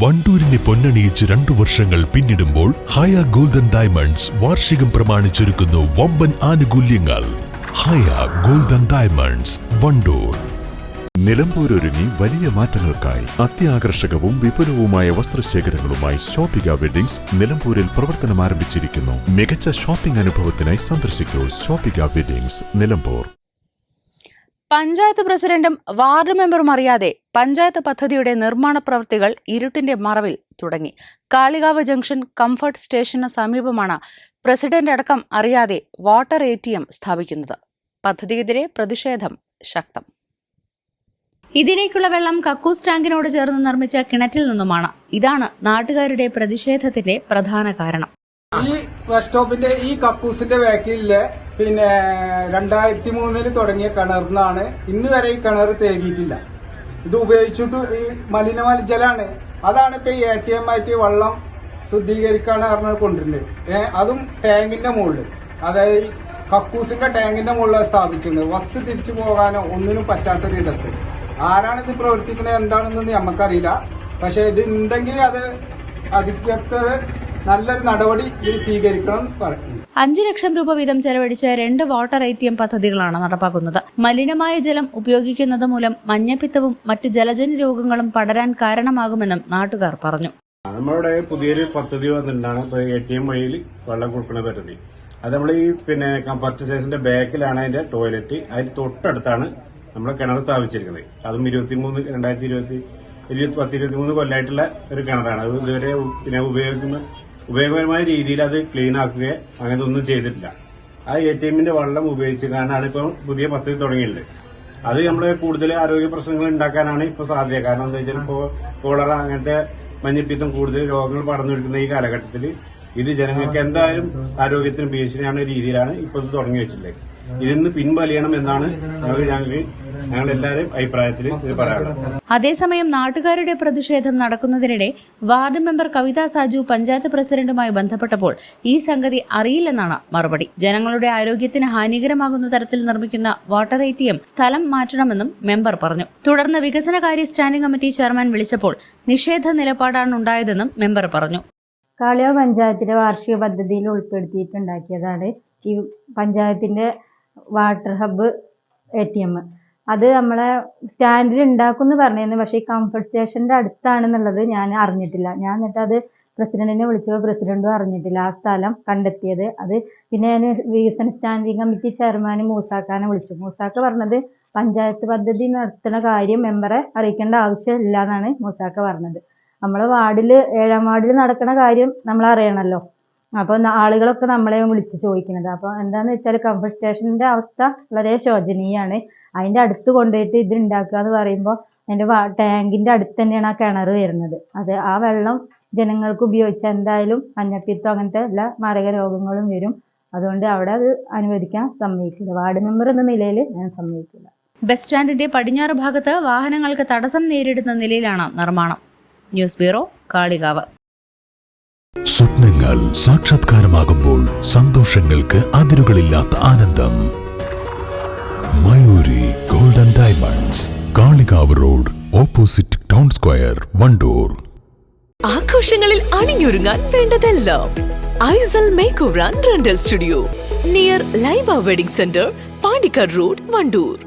വണ്ടൂരിനെ പൊന്നണിയിച്ച് രണ്ടു വർഷങ്ങൾ പിന്നിടുമ്പോൾ ഹയ ഗോൾഡൻ ഡയമണ്ട്സ് വാർഷികം പ്രമാണിച്ചൊരുക്കുന്നു വമ്പൻ ആനുകൂല്യങ്ങൾ. Haya golden diamonds Wandoor. നിലമ്പൂരൊരുങ്ങി വലിയ മാറ്റങ്ങൾക്കായി അത്യാകർഷകവും വിപുലവുമായ വസ്ത്രശേഖരങ്ങളുമായി ഷോപ്പിക വെഡിങ്സ് നിലമ്പൂരിൽ പ്രവർത്തനം ആരംഭിച്ചിരിക്കുന്നു മികച്ച ഷോപ്പിംഗ് അനുഭവത്തിനായി സന്ദർശിക്കൂ ഷോപ്പിക വെഡിങ്സ് നിലമ്പൂർ. പഞ്ചായത്ത് പ്രസിഡന്റും വാർഡ് മെമ്പറും അറിയാതെ പഞ്ചായത്ത് പദ്ധതിയുടെ നിർമ്മാണ പ്രവൃത്തികൾ ഇരുട്ടിന്റെ മറവിൽ തുടങ്ങി. കാളികാവ് ജംഗ്ഷൻ കംഫർട്ട് സ്റ്റേഷന് സമീപമാണ് പ്രസിഡന്റ് അടക്കം അറിയാതെ വാട്ടർ എ ടി എം സ്ഥാപിക്കുന്നത്. പദ്ധതിക്കെതിരെ പ്രതിഷേധം ശക്തം. ഇതിലേക്കുള്ള വെള്ളം കക്കൂസ് ടാങ്കിനോട് ചേർന്ന് നിർമ്മിച്ച കിണറ്റിൽ നിന്നുമാണ്. ഇതാണ് നാട്ടുകാരുടെ പ്രതിഷേധത്തിന്റെ പ്രധാന കാരണം. ഈ ബസ് സ്റ്റോപ്പിന്റെ ഈ കക്കൂസിന്റെ ബാക്കിലെ പിന്നെ രണ്ടായിരത്തി മൂന്നിൽ തുടങ്ങിയ കിണറിനാണ് ഇന്ന് വരെ ഈ കിണർ തേകിയിട്ടില്ല. ഇത് ഉപയോഗിച്ചിട്ട് ഈ മലിനമല ജലമാണ് അതാണ് ഇപ്പൊ ഈ എ ടി എം ആയിട്ട് വെള്ളം ശുദ്ധീകരിക്കാണ് പറഞ്ഞ് കൊണ്ടിരുന്നത്. ഏഹ് അതും ടാങ്കിന്റെ മുകളിൽ അതായത് കക്കൂസിന്റെ ടാങ്കിന്റെ മുകളിൽ സ്ഥാപിച്ചിട്ടുണ്ട് ബസ് തിരിച്ചു പോകാനോ ഒന്നിനും പറ്റാത്തൊരിടത്ത് ആരാണ് ഇത് പ്രവർത്തിക്കുന്നത്? എന്താണെന്നൊന്നും നമുക്കറിയില്ല പക്ഷെ ഇത് ഉണ്ടെങ്കിൽ അത് അധികൃതർ നല്ലൊരു നടപടി ഇതിൽ സ്വീകരിക്കണം പറയുന്നു. അഞ്ചു ലക്ഷം രൂപ വീതം ചെലവഴിച്ച് രണ്ട് വാട്ടർ എ ടി എം പദ്ധതികളാണ് നടപ്പാക്കുന്നത്. മലിനമായ ജലം ഉപയോഗിക്കുന്നത് മൂലം മഞ്ഞപ്പിത്തവും മറ്റു ജലജന്യ രോഗങ്ങളും പടരാൻ കാരണമാകുമെന്നും നാട്ടുകാർ പറഞ്ഞു. നമ്മുടെ പുതിയൊരു പദ്ധതി വന്നിട്ടുണ്ടാണ്. ഇപ്പൊ എ ടി എം വഴിയിൽ വെള്ളം കൊടുക്കുന്ന പദ്ധതി. അത് നമ്മൾ ഈ പിന്നെ സ്റ്റേഷന്റെ ബാക്കിലാണ് അതിന്റെ ടോയ്ലറ്റ് അതിന് തൊട്ടടുത്താണ് നമ്മൾ കിണർ സ്ഥാപിച്ചിരിക്കുന്നത്. അതും ഇരുപത്തിമൂന്ന് രണ്ടായിരത്തി ഇരുപത്തി ഇരുപത്തി പത്ത് ഇരുപത്തിമൂന്ന് കൊല്ലമായിട്ടുള്ള ഒരു കിണറാണ്. അത് ഇതുവരെ പിന്നെ ഉപയോഗിക്കുന്ന ഉപയോഗപരമായ രീതിയിൽ അത് ക്ലീൻ ആക്കുകയോ അങ്ങനെ ഒന്നും ചെയ്തിട്ടില്ല. ആ എ ടി എമ്മിന്റെ വെള്ളം ഉപയോഗിച്ച് കാരണമാണ് ഇപ്പോൾ പുതിയ പദ്ധതി തുടങ്ങിയിട്ടുള്ളത് അത് നമ്മുടെ കൂടുതൽ ആരോഗ്യ പ്രശ്നങ്ങൾ ഉണ്ടാക്കാനാണ് ഇപ്പൊ സാധ്യത. കാരണം എന്താ വെച്ചാൽ ഇപ്പോ കോളറ അങ്ങനത്തെ മഞ്ഞപ്പിത്തം കൂടുതൽ രോഗങ്ങൾ പടർന്നു നിൽക്കുന്ന ഈ കാലഘട്ടത്തിൽ ഇത് ജനങ്ങൾക്ക് എന്തായാലും ആരോഗ്യത്തിന് ഭീഷണിയാണ് രീതിയിലാണ് ഇപ്പോൾ ഇത് തുടങ്ങി വെച്ചിട്ടുള്ളത്. ഇതിന്ന് പിൻവലിയണം എന്നാണ് ഞങ്ങൾ ഞങ്ങൾക്ക് ഞങ്ങൾ എല്ലാവരും അഭിപ്രായത്തിൽ ഇത് പറയാനുള്ളത് അതേസമയം നാട്ടുകാരുടെ പ്രതിഷേധം നടക്കുന്നതിനിടെ വാർഡ് മെമ്പർ കവിത സാജു പഞ്ചായത്ത് പ്രസിഡന്റുമായി ബന്ധപ്പെട്ടപ്പോൾ ഈ സംഗതി അറിയില്ലെന്നാണ് മറുപടി. ജനങ്ങളുടെ ആരോഗ്യത്തിന് ഹാനികരമാകുന്ന തരത്തിൽ നിർമ്മിക്കുന്ന വാട്ടർ എ ടി എം സ്ഥലം മാറ്റണമെന്നും മെമ്പർ പറഞ്ഞു. തുടർന്ന് വികസനകാര്യ സ്റ്റാൻഡിംഗ് കമ്മിറ്റി ചെയർമാൻ വിളിച്ചപ്പോൾ നിഷേധ നിലപാടാണ് ഉണ്ടായതെന്നും മെമ്പർ പറഞ്ഞു. കാളിയ പഞ്ചായത്തിലെ വാർഷിക പദ്ധതിയിൽ ഉൾപ്പെടുത്തിയിട്ടുണ്ടാക്കിയതാണ് ഈ പഞ്ചായത്തിന്റെ water hub A T M അത് നമ്മളെ സ്റ്റാൻഡിൽ ഉണ്ടാക്കുമെന്ന് പറഞ്ഞിരുന്നു. പക്ഷേ ഈ കംഫർട്ട് സ്റ്റേഷന്റെ അടുത്താണെന്നുള്ളത് ഞാൻ അറിഞ്ഞിട്ടില്ല. ഞാൻ എന്നിട്ട് അത് പ്രസിഡന്റിനെ വിളിച്ചപ്പോൾ പ്രസിഡന്റും അറിഞ്ഞിട്ടില്ല. ആ സ്ഥലം കണ്ടെത്തിയത്. അത് പിന്നെ ഞാൻ വികസന സ്റ്റാൻഡിംഗ് കമ്മിറ്റി ചെയർമാൻ മൂസാക്കാനെ വിളിച്ചു. മൂസാക്ക പറഞ്ഞത് പഞ്ചായത്ത് പദ്ധതി നടത്തുന്ന കാര്യം മെമ്പറെ അറിയിക്കേണ്ട ആവശ്യമില്ല എന്നാണ് മൂസാക്ക പറഞ്ഞത്. നമ്മളെ വാർഡിൽ ഏഴാം വാർഡിൽ നടക്കുന്ന കാര്യം നമ്മൾ അറിയണമല്ലോ അപ്പോൾ ആളുകളൊക്കെ നമ്മളെ വിളിച്ച് ചോദിക്കുന്നത്. അപ്പോൾ എന്താന്ന് വെച്ചാൽ കംഫർട്ട് സ്റ്റേഷന്റെ അവസ്ഥ വളരെ ശോചനീയമാണ് അതിന്റെ അടുത്ത് കൊണ്ടുപോയിട്ട് ഇത് ഉണ്ടാക്കുക എന്ന് പറയുമ്പോൾ അതിന്റെ ടാങ്കിന്റെ അടുത്ത് തന്നെയാണ് ആ കിണർ വരുന്നത്. അത് ആ വെള്ളം ജനങ്ങൾക്ക് ഉപയോഗിച്ചാൽ എന്തായാലും മഞ്ഞപ്പിത്തം അങ്ങനത്തെ എല്ലാ മാരക രോഗങ്ങളും വരും. അതുകൊണ്ട് അവിടെ അത് അനുവദിക്കാൻ സമ്മതിക്കില്ല. വാർഡ് മെമ്പർ എന്ന നിലയിൽ ഞാൻ സമ്മതിക്കില്ല. ബസ് സ്റ്റാൻഡിന്റെ പടിഞ്ഞാറ് ഭാഗത്ത് വാഹനങ്ങൾക്ക് തടസ്സം നേരിടുന്ന നിലയിലാണ് നിർമ്മാണം. News bureau Kalikavu. സ്വപ്നങ്ങൾ സാക്ഷാത്കാരമാകുമ്പോൾ സന്തോഷങ്ങൾക്ക് അതിരുകളില്ലാത്ത ആനന്ദം. Mayuri golden diamonds Kalikavu road opposite town square Wandoor. ആഘോഷങ്ങളിൽ അണിഞ്ഞൊരുങ്ങാൻ വേണ്ടതെല്ലാം Aisal make over and studio near Laiba wedding centre Pandikkad road Wandoor.